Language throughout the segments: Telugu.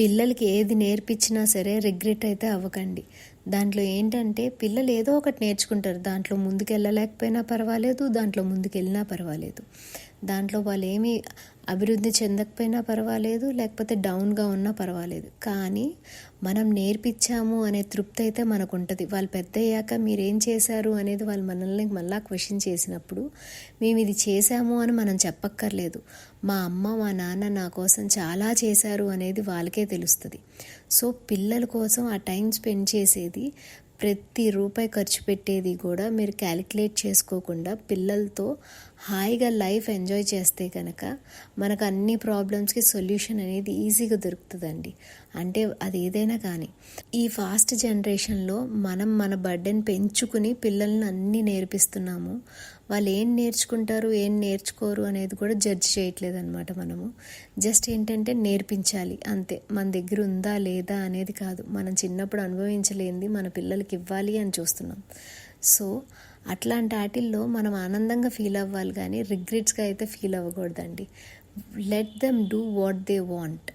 పిల్లలకి ఏది నేర్పించినా సరే రిగ్రెట్ అయితే అవ్వకండి. దాంట్లో ఏంటంటే పిల్లలు ఏదో ఒకటి నేర్చుకుంటారు. దాంట్లో ముందుకెళ్ళలేకపోయినా పర్వాలేదు దాంట్లో ముందుకెళ్ళినా పర్వాలేదు. దాంట్లో వాళ్ళు ఏమీ అభివృద్ధి చెందకపోయినా పర్వాలేదు లేకపోతే డౌన్గా ఉన్నా పర్వాలేదు. కానీ మనం నేర్పించాము అనే తృప్తి అయితే మనకు ఉంటుంది వాళ్ళు పెద్ద అయ్యాక మీరేం చేశారు అనేది వాళ్ళు మనల్ని మళ్ళా క్వశ్చన్ చేసినప్పుడు మేము ఇది చేశాము అని మనం చెప్పక్కర్లేదు. మా అమ్మ మా నాన్న నా కోసం చాలా చేశారు అనేది వాళ్ళకే తెలుస్తుంది. సో పిల్లల కోసం ఆ టైం స్పెండ్ చేసేది ಜಾಸ್ತಿ ప్రతి రూపాయి ఖర్చు పెట్టేది కూడా మీరు క్యాలిక్యులేట్ చేసుకోకుండా పిల్లలతో హాయిగా లైఫ్ ఎంజాయ్ చేస్తే కనుక మనకు అన్ని ప్రాబ్లమ్స్కి సొల్యూషన్ అనేది ఈజీగా దొరుకుతుందండి. అంటే అది ఏదైనా కానీ. ఈ ఫాస్ట్ జనరేషన్లో మనం మన బర్డెన్ పెంచుకుని పిల్లల్ని అన్నీ నేర్పిస్తున్నాము. వాళ్ళు ఏం నేర్చుకుంటారు ఏం నేర్చుకోరు అనేది కూడా జడ్జ్ చేయట్లేదు అనమాట మనము. జస్ట్ ఏంటంటే నేర్పించాలి. అంతే. మన దగ్గర ఉందా లేదా అనేది కాదు. మనం చిన్నప్పుడు అనుభవించలేంది మన పిల్లలకి ఇవ్వాలి అని చూస్తున్నాం. సో అట్లాంటి వాటిల్లో మనం ఆనందంగా ఫీల్ అవ్వాలి కానీ రిగ్రెట్స్గా అయితే feel అవ్వకూడదండి. Let them do what they want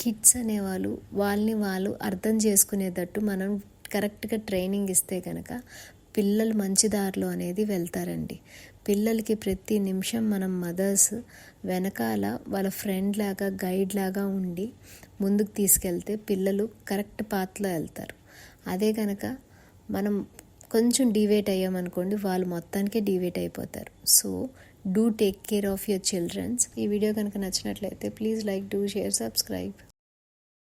kids అనేవాళ్ళు వాళ్ళని వాళ్ళు అర్థం చేసుకునేటట్టు మనం కరెక్ట్గా ట్రైనింగ్ ఇస్తే కనుక పిల్లలు మంచి దారిలో అనేది వెళ్తారండి. పిల్లలకి ప్రతి నిమిషం మనం మదర్స్ వెనకాల వాళ్ళ ఫ్రెండ్ లాగా గైడ్ లాగా ఉండి ముందుకు తీసుకెళ్తే పిల్లలు కరెక్ట్ పాత్లో వెళ్తారు. అదే కనుక మనం కొంచెం డివేట్ అయ్యామనుకోండి వాళ్ళు మొత్తానికే డివేట్ అయిపోతారు. So do take care of your childrens ఈ వీడియో కనుక నచ్చినట్లయితే please like do share subscribe